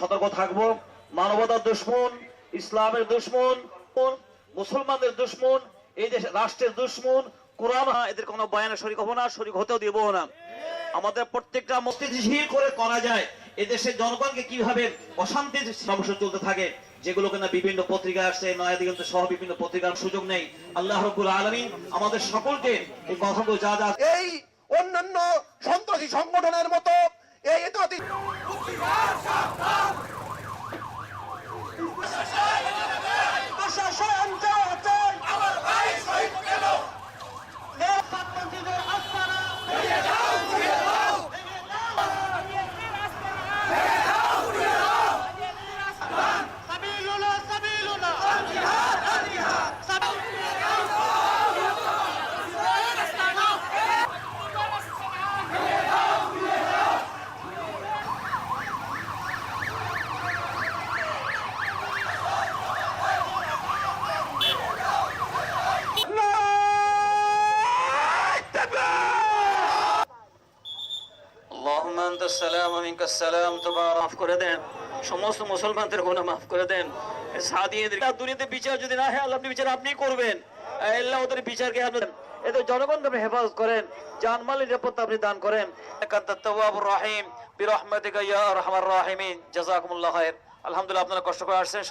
সতর্ক থাকব। মানবতার দুশ্মন, ইসলামের দুশ্মন, মুসলমানদের দুশ্মন, এই দেশ, রাষ্ট্রের দুশ্মন, কোরআন এদের কোনো বয়ানে শরিক হব না, শরিক হতেও দিব না। আমাদের প্রত্যেকটা মস্তিষ্কহীন করে করা যায়। এদেশের জনগণকে কীভাবে অশান্তির সমস্যা চলতে থাকে যেগুলো কিনা বিভিন্ন পত্রিকা আসছে নয়া দিগন্ত সহ বিভিন্ন পত্রিকার সুযোগ নেই। আল্লাহ রব্বুল আলমিন আমাদের সকলকে এই কথাগুলো যা যা এই অন্যান্য সন্ত্রাসী সংগঠনের মতো এই এতদি সমস্ত মুসলমানদের গুনাহ মাফ করে দেন। দুনিয়াতে বিচার যদি না হয়, আল্লাহ বিচার আপনি করবেন। আল্লাহ ওদের বিচারকে আপনি এতে জনগণকে আপনি হেফাজত করেন। জানমালের নিরাপত্তা আপনি দান করেন। তাওয়াবুর রহিম। বিরহমাতিকা ইয়া রাহিমিন। জাযাকুমুল্লাহ আলহামদুলিল্লাহ, আপনারা কষ্ট করে আসছেন।